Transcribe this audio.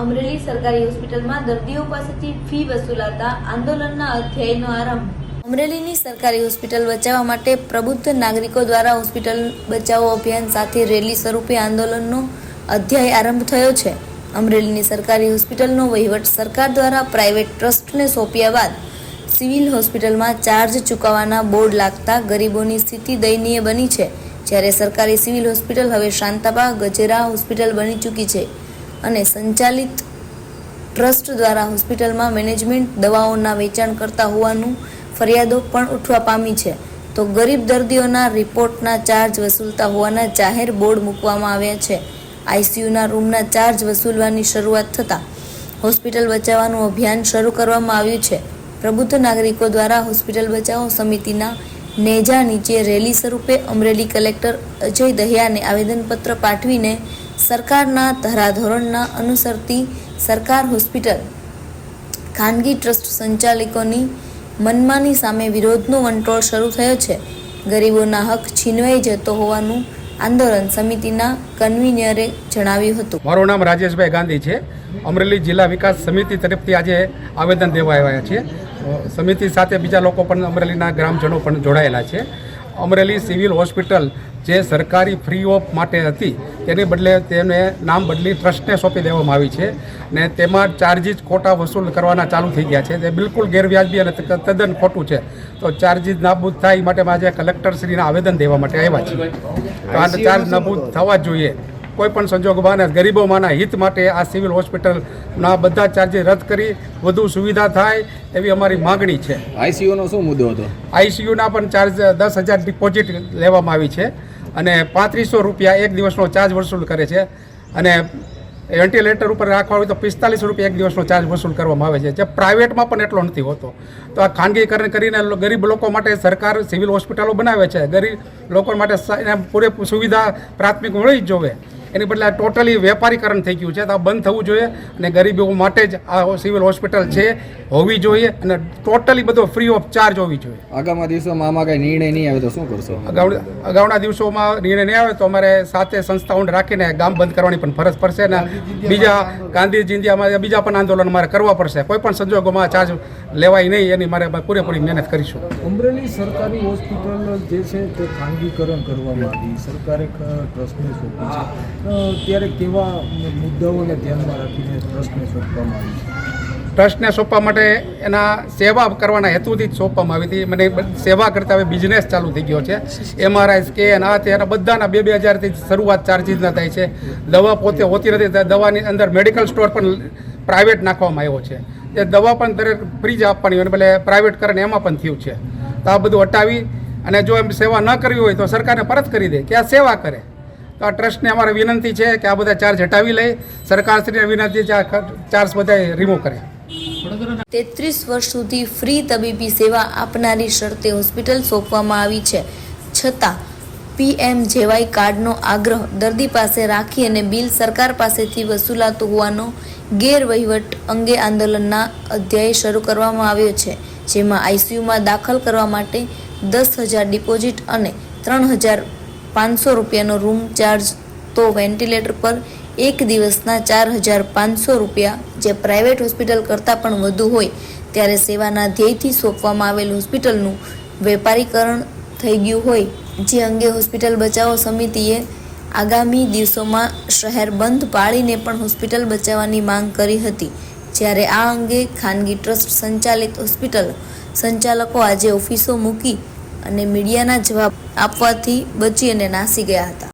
અમરેલી સરકારી હોસ્પિટલમાં દર્દીઓ પાસેથી ફી વસૂલાતા આંદોલનના અધ્યાયનો આરંભ. અમરેલીની સરકારી હોસ્પિટલ બચાવવા માટે પ્રબુદ્ધ નાગરિકો દ્વારા હોસ્પિટલ બચાવો અભિયાન સાથે રેલી સ્વરૂપે આંદોલનનો અધ્યાય આરંભ થયો છે. અમરેલીની સરકારી હોસ્પિટલનો વહીવટ સરકાર દ્વારા પ્રાઇવેટ ટ્રસ્ટને સોંપ્યા બાદ સિવિલ હોસ્પિટલમાં ચાર્જ ચૂકવવાના બોર્ડ લાગતા ગરીબોની સ્થિતિ દયનીય બની છે. જ્યારે સરકારી સિવિલ હોસ્પિટલ હવે શાંતાબા ગજેરા હોસ્પિટલ બની ચૂકી છે. અને સંચાલિત ટ્રસ્ટ દ્વારા હોસ્પિટલમાં મેનેજમેન્ટ દવાઓના વેચાણ કરતા હોવાનું ફરિયાદો પણ ઉઠવા પામી છે. તો ગરીબ દર્દીઓના રિપોર્ટના ચાર્જ વસૂલતા હોવાના જાહેર બોર્ડ મૂકવામાં આવ્યા છે. આઈસીયુના રૂમના ચાર્જ વસૂલવાની શરૂઆત થતાં હોસ્પિટલ બચાવવાનું અભિયાન શરૂ કરવામાં આવ્યું છે. પ્રબુદ્ધ નાગરિકો દ્વારા હોસ્પિટલ બચાવો સમિતિના નેજા નીચે રેલી સ્વરૂપે અમરેલી કલેક્ટર અજય દહિયાને આવેદનપત્ર પાઠવીને સરકારના ધારાધોરણના અનુસરતી સરકાર હોસ્પિટલ ખાનગી ટ્રસ્ટ સંચાલકોની મનમાની સામે વિરોધનો વંટોળ શરૂ થયો છે. ગરીબોના હક છીનવાઈ જતો હોવાનું આંદોલન સમિતિના કન્વીનરે જણાવ્યું હતું. મારું નામ રાજેશભાઈ ગાંધી છે. અમરેલી જિલ્લા વિકાસ સમિતિ તરફથી આજે આવેદન દેવા આવ્યા છે. સમિતિ સાથે બીજા લોકો પણ અમરેલીના ગ્રામજનો પણ જોડાયેલા છે. અમરેલી સિવિલ હોસ્પિટલ જે સરકારી ફ્રી ઓફ માટે હતી તેની બદલે તેને નામ બદલી ટ્રસ્ટને સોંપી દેવામાં આવી છે ને તેમાં ચાર્જીસ ખોટા વસૂલ કરવાના ચાલુ થઈ ગયા છે. તે બિલકુલ ગેરવ્યાજબી અને તદ્દન ખોટું છે. તો ચાર્જીસ નાબૂદ થાય એ માટે આજે કલેક્ટરશ્રીને આવેદન દેવા માટે આવ્યા છે તો આ ચાર્જ નાબૂદ થવા જ જોઈએ. કોઈ પણ સંજોગોમાં ગરીબોમાંના હિત માટે આ સિવિલ હોસ્પિટલના બધા ચાર્જીસ રદ કરી વધુ સુવિધા થાય એવી અમારી માગણી છે. આઈસીયુનો શું મુદ્દો હતો? આઈસીયુના પણ ચાર્જ દસ હજાર ડિપોઝિટ લેવામાં આવી છે અને પાંત્રીસો રૂપિયા એક દિવસનો ચાર્જ વસૂલ કરે છે અને વેન્ટિલેટર ઉપર રાખવા હોય તો પિસ્તાલીસ રૂપિયા એક દિવસનો ચાર્જ વસૂલ કરવામાં આવે છે. જે પ્રાઇવેટમાં પણ એટલો નથી હોતો. તો આ ખાનગીકરણ કરીને ગરીબ લોકો માટે સરકાર સિવિલ હોસ્પિટલો બનાવે છે. ગરીબ લોકો માટે એને પૂરેપૂરી સુવિધા પ્રાથમિક મળી જ જોવે. એની બદલે આ ટોટલી વેપારીકરણ થઈ ગયું છે. તો આ બંધ થવું જોઈએ અને ગરીબો માટે જ આ સિવિલ હોસ્પિટલ છે હોવી જોઈએ અને ટોટલી બધો ફ્રી ઓફ ચાર્જ હોવી જોઈએ. આગામી દિવસોમાં આમાં કઈ નિર્ણય નહીં આવે તો શું કરશો? અગાઉ અગાઉના દિવસોમાં નિર્ણય નહીં આવે તો અમારે સાથે સંસ્થાઓને રાખીને ગામ બંધ કરવાની પણ ફરજ પડશે ને બીજા ગાંધી જિંદગીમાં બીજા પણ આંદોલન મારે કરવા પડશે. કોઈ પણ સંજોગોમાં ચાર્જ લેવાય નહીં એની મારે પૂરેપૂરી મહેનત કરીશું. અમરેલી સરકારી હોસ્પિટલ જે છે તે ખાનગીકરણ કરવામાં આવી. સરકારે ટ્રસ્ટને સોંપી છે. ત્યારે કેવા મુદ્દાઓને ધ્યાનમાં રાખીને ટ્રસ્ટને સોંપવામાં આવી ટ્રસ્ટને સોંપવા માટે એના સેવા કરવાના હેતુથી જ સોંપવામાં આવી હતી. મને સેવા કરતા હવે બિઝનેસ ચાલુ થઈ ગયો છે. એમઆરઆઈ સ્કેન આ તે બધાના બે બે હજારથી શરૂઆત ચાર્જીસના થાય છે. દવા પોતે હોતી નથી દવાની અંદર મેડિકલ સ્ટોર પણ પ્રાઇવેટ નાખવામાં આવ્યો છે. એ દવા પણ દરેક ફ્રી જ આપવાની હોય એટલે પ્રાઇવેટ કરીને એમાં પણ થયું છે. તો આ બધું હટાવી અને જો એમ સેવા ન કરવી હોય તો સરકારને પરત કરી દે કે આ સેવા કરે. તો આ ટ્રસ્ટને અમારે વિનંતી છે કે આ બધા ચાર્જ હટાવી લે સરકારશ્રીને વિનંતી છે આ ચાર્જ બધા રિમૂવ કરે. તેત્રીસ વર્ષ સુધી ફ્રી તબીબી સેવા આપનારી શરતે હોસ્પિટલ સોંપવામાં આવી છે. છતાં પીએમ જેવાય કાર્ડનો આગ્રહ દર્દી પાસે રાખી અને બિલ સરકાર પાસેથી વસૂલાતું હોવાનો ગેરવહીવટ અંગે આંદોલનના અધ્યાય શરૂ કરવામાં આવ્યો છે, જેમાં આઈસીયુમાં દાખલ કરવા માટે દસ હજાર ડિપોઝિટ અને ત્રણ હજાર પાંચસો રૂપિયાનો રૂમ ચાર્જ તો વેન્ટિલેટર પર એક દિવસના ચાર હજાર પાંચસો રૂપિયા જે પ્રાઇવેટ હોસ્પિટલ કરતાં પણ વધુ હોય, ત્યારે સેવાના ધ્યેયથી સોંપવામાં આવેલ હોસ્પિટલનું વેપારીકરણ થઈ ગયું હોય. જે અંગે હોસ્પિટલ બચાવો સમિતિએ આગામી દિવસોમાં શહેર બંધ પાળીને પણ હોસ્પિટલ બચાવવાની માંગ કરી હતી. જ્યારે આ અંગે ખાનગી ટ્રસ્ટ સંચાલિત હોસ્પિટલ સંચાલકો આજે ઓફિસો મૂકી અને મીડિયાના જવાબ આપવાથી બચી અને નાસી ગયા હતા.